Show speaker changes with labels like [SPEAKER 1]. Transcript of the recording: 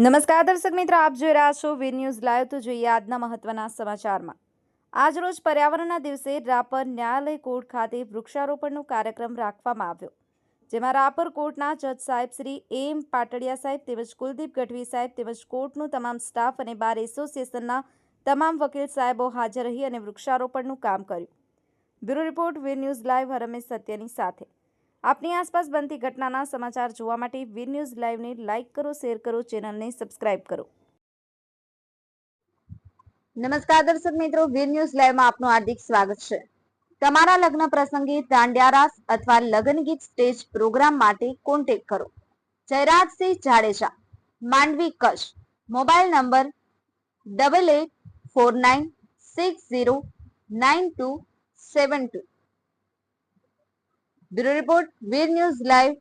[SPEAKER 1] નમસ્કાર દર્શક મિત્રો, આપ જોઈ રહ્યા છો વીર ન્યૂઝ લાઈવ. તો જોઈએ આજના મહત્વના સમાચારમાં. આજરોજ પર્યાવરણના દિવસે રાપર ન્યાયાલય કોર્ટ ખાતે વૃક્ષારોપણનો કાર્યક્રમ રાખવામાં આવ્યો, જેમાં રાપર કોર્ટના જજ સાહેબ શ્રી એમ પાટડિયા સાહેબ તેમજ કુલદીપ ગઢવી સાહેબ તેમજ કોર્ટનું તમામ સ્ટાફ અને બાર એસોસિએશનના તમામ વકીલ સાહેબો હાજર રહી અને વૃક્ષારોપણનું કામ કર્યું. Bureau report Veer news live Harmesh સત્યની સાથે. આપની આસપાસ બનતી ઘટનાના સમાચાર જોવા માટે વીર ન્યૂઝ લાઈવને લાઇક કરો, શેર કરો, ચેનલને સબસ્ક્રાઇબ કરો.
[SPEAKER 2] નમસ્કાર દર્શક મિત્રો, વીર ન્યૂઝ લાઈવમાં આપનું હાર્દિક સ્વાગત છે. તમારા લગ્ન પ્રસંગે દાંડિયારાસ અથવા લગ્ન ગીત સ્ટેજ પ્રોગ્રામ માટે કોન્ટેક્ટ કરો. Jayrajsinh Jadeja, Mandvi Kutch, mobile number double eight four nine six zero nine two seven two bureau report Veer news live